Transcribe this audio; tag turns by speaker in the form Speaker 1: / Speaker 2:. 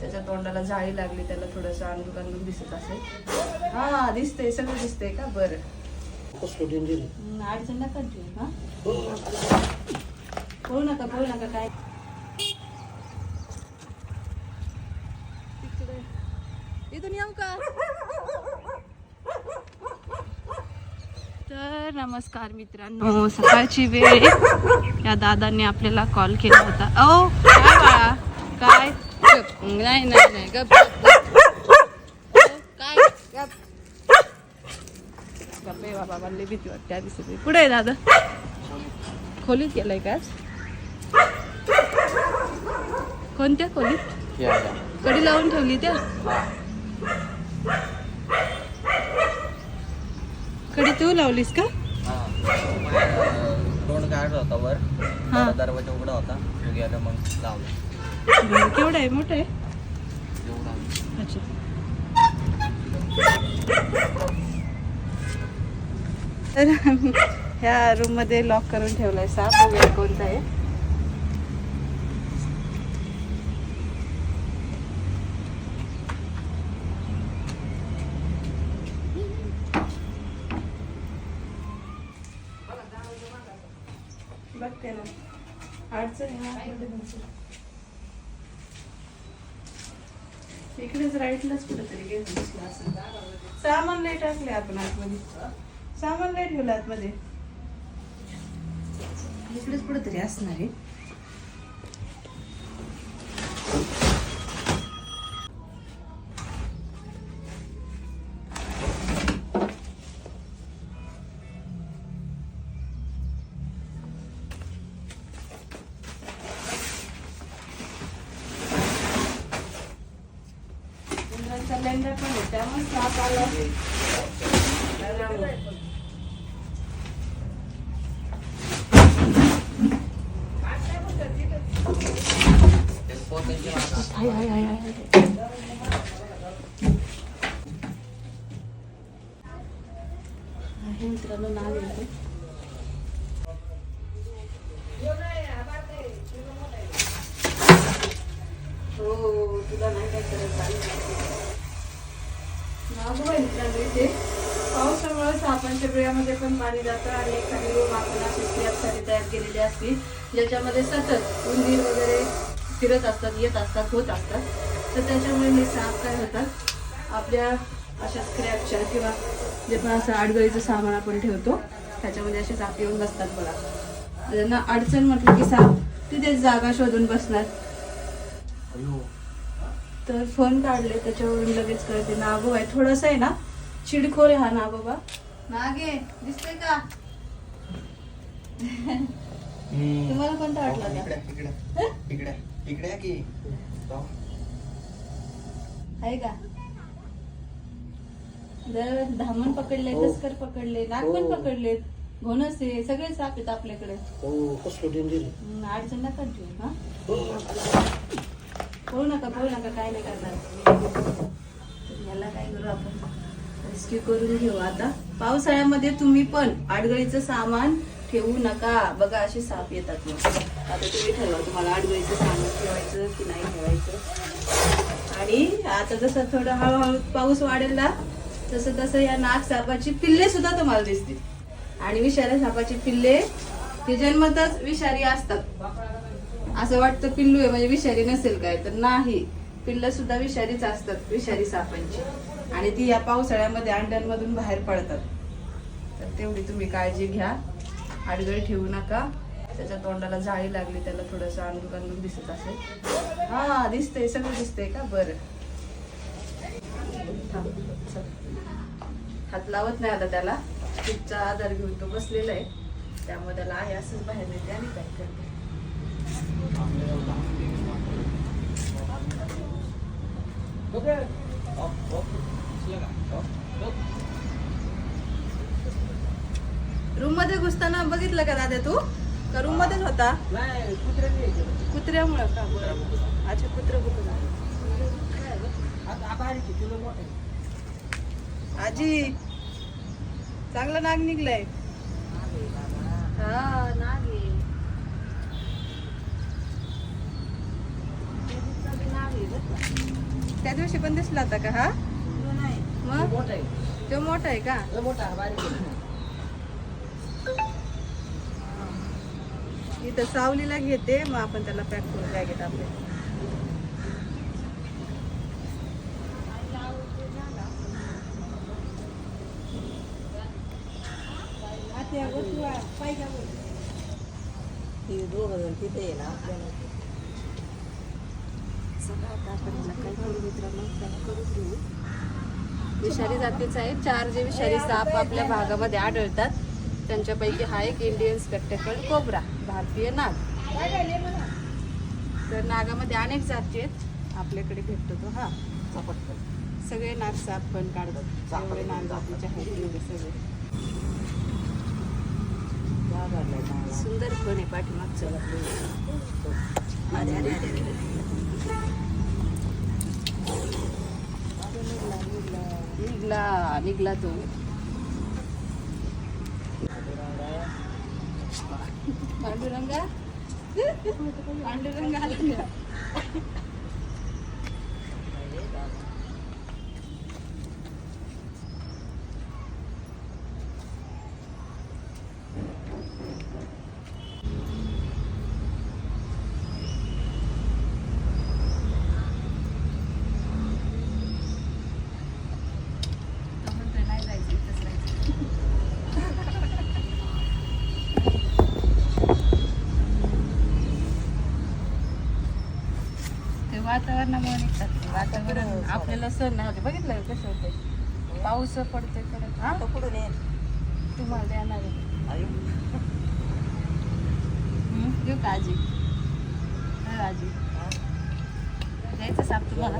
Speaker 1: त्याच्या तोंडाला जाळी लागली त्याला थोडंसं अंगूक अंगूक दिसत असेल. हा दिसतंय सगळं दिसतंय का? बरं. अडचण नका देऊ हा पळू नका पळू नका काय? इथून येऊ का? तर नमस्कार मित्रांनो सकाळची वेळ या दादांनी आपल्याला कॉल केला होता. ओ काय बाळा काय? गप. नाही नाही नाही. गप काय? गप. गप्पे बाबा भीती वाटते. आहे दादा? खोलीत गेलाय का? कोणत्या खोलीत? कडी लावून ठेवली त्या? कडी तू लावलीस का?
Speaker 2: तोंड काढला होता वर. दरवाजा उघडा होता. तो गेला मग लावला.
Speaker 1: केवढं आहे? मोठं आहे? अच्छा. तर ह्या रूममध्ये लॉक करून ठेवलाय. साप वगैरे कोणता आहे? बघते ना. अडचण आहे ना आतमध्ये बघते. इकडेच राईटलाच कुठेतरी गेलं दिसला असेल सामान लय टाकले आपण आतमध्ये. सामान लय ठेवलं आतमध्ये. इकडेच कुठेतरी असणार आहे. इंद्रायणचा लेंडर पण आहे त्यामुळे साप आला
Speaker 2: ते पोतांची मागं.
Speaker 1: हाय हाय हाय हाय आहे मित्रांनो नाव येतो हो तुला नाही काय करत नागू मित्रांनो इथे. पावसामुळे सापांच्या बिळामध्ये पण पाणी जातं आणि एखादी रूम आपण अशी स्लॅबसाठी तयार केलेली असते ज्याच्यामध्ये सतत उंदीर वगैरे फिरत असतात येत असतात होत असतात. तर त्याच्यामुळे हे साप काय होतात? आपल्या अशा स्क्रॅपच्या किंवा जे पण असं आडगळीचं सामान आपण ठेवतो त्याच्यामध्ये असे साप येऊन बसतात बघा. त्यांना अडचण म्हटलं की साप तिथेच जागा शोधून बसणार.
Speaker 2: अयो.
Speaker 1: तर फोन काढले त्याच्यावरून लगेच कळते. नागो आहे. थोडस आहे ना? चिडखोर आहे हा नागोबा. नागे दिसतंय का. तुम्हाला कोणता वाटला का
Speaker 2: इकडे की. जाऊ.
Speaker 1: आहे का? जर धामण पकडले
Speaker 2: हो.
Speaker 1: तस्कर पकडले नाग पण
Speaker 2: हो.
Speaker 1: पकडलेत घोणसे सगळे साप आहेत आपल्याकडे.
Speaker 2: हो आहे.
Speaker 1: अडचण नका हा?
Speaker 2: हो.
Speaker 1: पळू नका पळू नका काय नाही करणार. याला काय करू आपण? रेस्क्यू करून घेऊ. आता पावसाळ्यामध्ये तुम्ही पण आडगळीचं सामान ठेवू नका. बघा असे साप येतात मग. आता तुम्ही ठरवा तुम्हाला आडगळीचं सामान ठेवायचं की नाही ठेवायचं. आणि आता जसं थोडं हळूहळू पाऊस वाढेल ना तसं तसं या नाग सापाची पिल्ले सुद्धा तुम्हाला दिसतील. आणि विषारी सापाची पिल्ले ते जन्मतच विषारी असतात. असं वाटतं पिल्लू आहे म्हणजे विषारी नसेल काय? तर नाही. पिल्ल सुद्धा विषारीच असतात विषारी सापांची. आणि ती या पावसाळ्यामध्ये अंड्यांमधून बाहेर पडतात. तर तेवढी तुम्ही काळजी घ्या. आडगळी ठेवू नका. त्याच्या तोंडाला जाळी लागली त्याला थोडंसं अंदूक अंदूक दिसत असेल. हा दिसतंय सगळं दिसतंय का? बरं. हात लावत नाही आता त्याला. खूपचा आधार घेऊन तो बसलेला आहे. त्यामुळे त्याला आहे असंच बाहेर नेते आणि काय करते. रूममध्ये घुसताना बघितलं का दादा तू? का रूम मध्येच होता कुत्र्यामुळं का? बरं अच्छा कुत्र कुत्र
Speaker 2: तुला
Speaker 1: आजी चांगलं नाग निघलंय. हा नाग आहे. ते दिवसाचं नाग आहे बरं का. त्या दिवशी पण दिसला होता का हा?
Speaker 2: नाही.
Speaker 1: मग?
Speaker 2: मोठा आहे.
Speaker 1: तो मोठा आहे का. इथं सावलीला घेते मग आपण त्याला पॅक करून बॅगेत आपले.
Speaker 2: ती दोघं जण तिथे आहे ना आपल्याला
Speaker 1: आता आपण काय करू मित्रांनो करून घेऊ. विषारी जातीचा आहे. चार जे विषारी साप आपल्या भागामध्ये आढळतात. त्यांच्यापैकी हा एक इंडियन स्पेक्टेकल कोबरा भारतीय नाग. तर नागामध्ये अनेक जाती आहेत. आपल्याकडे भेटतो तो हा. सगळे नाग साप पण काढतात. एवढे नाग जातीचे आहेत म्हणजे सगळे. सुंदर पण आहे पाठीमागचं. अरे अरे अरे. निघला निघला तो. पांडुरंगा? पांडुरंगा आला का? तो म्हणतोय, नाही जायचं इथंच राहायचं. ते वातावरणामुळे निघतात वातावरण आपल्याला सण नाही होते. बघितलं कसं होतंय पाऊस पडतोय परत. हा?
Speaker 2: पुढे नाही
Speaker 1: तुम्हाला देणार आहे? देऊ का आजी? आजी? द्यायचं साप तुम्हाला.